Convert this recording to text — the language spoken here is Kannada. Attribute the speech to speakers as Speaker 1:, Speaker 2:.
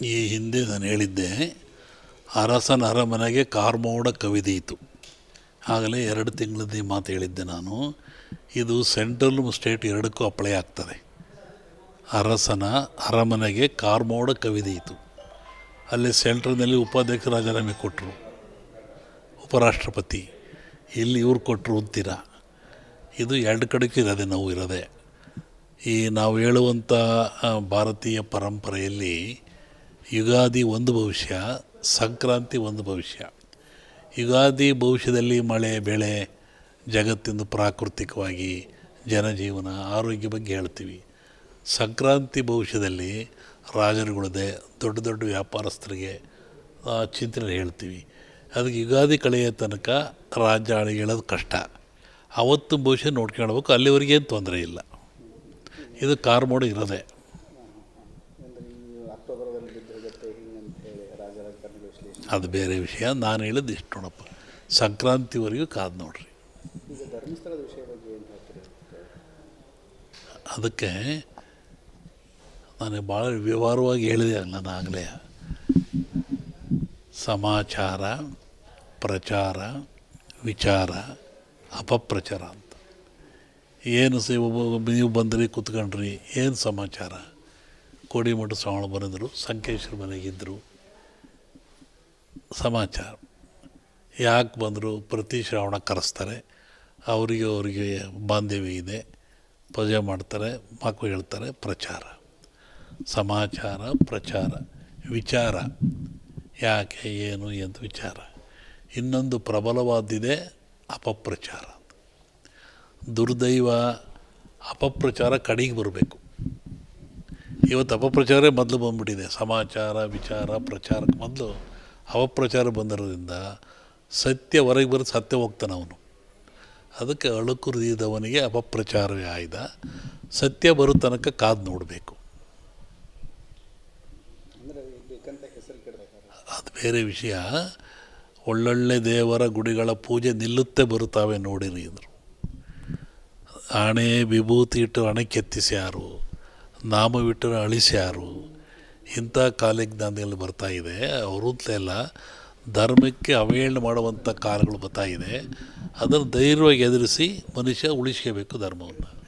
Speaker 1: ಈ ಹಿಂದೆ ನಾನು ಹೇಳಿದ್ದೆ, ಅರಸನ ಅರಮನೆಗೆ ಕಾರ್ಮೋಡ ಕವಿದೀತು ಆಗಲೇ ಎರಡು ತಿಂಗಳದ್ದು ಮಾತು ಹೇಳಿದ್ದೆ ನಾನು. ಇದು ಸೆಂಟ್ರಲ್ ಸ್ಟೇಟ್ ಎರಡಕ್ಕೂ ಅಪ್ಲೈ ಆಗ್ತದೆ. ಅರಸನ ಅರಮನೆಗೆ ಕಾರ್ಮೋಡ ಕವಿದೀತು ಅಲ್ಲಿ ಸೆಂಟ್ರಲ್ನಲ್ಲಿ ಉಪಾಧ್ಯಕ್ಷ ರಾಜೀನಾಮೆ ಕೊಟ್ಟರು ಉಪರಾಷ್ಟ್ರಪತಿ. ಇಲ್ಲಿ ಇವ್ರು ಕೊಟ್ಟರು ಅಂತೀರ? ಇದು ಎರಡು ಕಡೆಗೂ ಇರೋದೆ ನಾವು ಇರೋದೆ. ಈ ನಾವು ಹೇಳುವಂಥ ಭಾರತೀಯ ಪರಂಪರೆಯಲ್ಲಿ ಯುಗಾದಿ ಒಂದು ಭವಿಷ್ಯ, ಸಂಕ್ರಾಂತಿ ಒಂದು ಭವಿಷ್ಯ. ಯುಗಾದಿ ಭವಿಷ್ಯದಲ್ಲಿ ಮಳೆ, ಬೆಳೆ, ಜಗತ್ತಿಂದು ಪ್ರಾಕೃತಿಕವಾಗಿ ಜನಜೀವನ, ಆರೋಗ್ಯ ಬಗ್ಗೆ ಹೇಳ್ತೀವಿ. ಸಂಕ್ರಾಂತಿ ಭವಿಷ್ಯದಲ್ಲಿ ರಾಜರುಗಳದೆ ದೊಡ್ಡ ದೊಡ್ಡ ವ್ಯಾಪಾರಸ್ಥರಿಗೆ ಚಿಂತನೆ ಹೇಳ್ತೀವಿ. ಅದಕ್ಕೆ ಯುಗಾದಿ ಕಳೆಯ ತನಕ ಆಳಿ ಹೇಳೋದು ಕಷ್ಟ. ಅವತ್ತು ಭವಿಷ್ಯ ನೋಡ್ಕೊಳ್ಬೇಕು ಅಲ್ಲಿವರೆಗೇನು ತೊಂದರೆ ಇಲ್ಲ. ಇದು ಕಾರ್ಮೋಡ ಇರೋದೆ. ಅದು ಬೇರೆ ವಿಷಯ. ನಾನು ಹೇಳಿದ್ದು ಇಷ್ಟು ನೋಡಪ್ಪ. ಸಂಕ್ರಾಂತಿವರೆಗೂ ಕಾದು ನೋಡ್ರಿ. ಅದಕ್ಕೆ ನಾನು ಭಾಳ ವಿವರವಾಗಿ ಹೇಳಿದೆ ಅಲ್ಲ ಆಗಲೇ. ಸಮಾಚಾರ ಪ್ರಚಾರ ವಿಚಾರ ಅಪಪ್ರಚಾರ ಅಂತ. ಏನು ನೀವು ಬಂದ್ರಿ ಕೂತ್ಕೊಂಡ್ರಿ ಏನು ಸಮಾಚಾರ? ಕೋಡಿಮಠ ಶ್ರವಣ ಬರೆದರು, ಸಂಕೇಶ್ವರ ಮನೆಗಿದ್ದರು ಸಮಾಚಾರ. ಯಾಕೆ ಬಂದರು? ಪ್ರತಿ ಶ್ರಾವಣ ಕರೆಸ್ತಾರೆ. ಅವರಿಗೆ ಅವರಿಗೆ ಬಾಂಧವ್ಯ ಇದೆ. ಪೂಜೆ ಮಾಡ್ತಾರೆ ಮಕ್ಕಳು ಹೇಳ್ತಾರೆ, ಪ್ರಚಾರ. ಸಮಾಚಾರ, ಪ್ರಚಾರ. ವಿಚಾರ. ಯಾಕೆ, ಏನು ಅಂತ ವಿಚಾರ? ಇನ್ನೊಂದು ಪ್ರಬಲವಾದಿದೆ, ಅಪಪ್ರಚಾರ. ದುರ್ದೈವ ಅಪಪ್ರಚಾರ ಕಡೆಗೆ ಬರಬೇಕು. ಇವತ್ತು ಅಪಪ್ರಚಾರವೇ ಮೊದಲು ಬಂದ್ಬಿಟ್ಟಿದೆ. ಸಮಾಚಾರ, ವಿಚಾರ ಪ್ರಚಾರಕ್ಕೆ ಮೊದಲು ಅಪಪ್ರಚಾರ ಬಂದಿರೋದ್ರಿಂದ ಸತ್ಯ ಹೊರಗೆ ಬರೋದು ಸತ್ಯ ಹೋಗ್ತಾನೆ ಅವನು. ಅದಕ್ಕೆ ಅಳುಕುರಿದವನಿಗೆ ಅಪಪ್ರಚಾರವೇ ಆಯ್ದ. ಸತ್ಯ ಬರೋ ತನಕ ಕಾದು ನೋಡಬೇಕು. ಅದು ಬೇರೆ ವಿಷಯ. ಒಳ್ಳೊಳ್ಳೆ ದೇವರ ಗುಡಿಗಳ ಪೂಜೆ ನಿಲ್ಲುತ್ತೆ ಬರುತ್ತಾವೆ ನೋಡಿರಿ ಅಂದರು. ಆಣೆ, ವಿಭೂತಿ ಇಟ್ಟು ಹಣೆ ಕೆತ್ತಿಸ್ಯಾರು ನಾಮವಿಟ್ಟರೆ ಅಳಿಸ್ಯಾರು ಇಂಥ ಕಾಲಜ್ಞಾನದಲ್ಲಿ ಬರ್ತಾ ಇದೆ. ಎಲ್ಲ ಧರ್ಮಕ್ಕೆ ಅವಹೇಳನ ಮಾಡುವಂಥ ಕಾಲಗಳು ಬರ್ತಾ ಇದೆ. ಅದನ್ನು ಧೈರ್ಯವಾಗಿ ಎದುರಿಸಿ ಮನುಷ್ಯ ಉಳಿಸ್ಕೋಬೇಕು ಧರ್ಮವನ್ನು.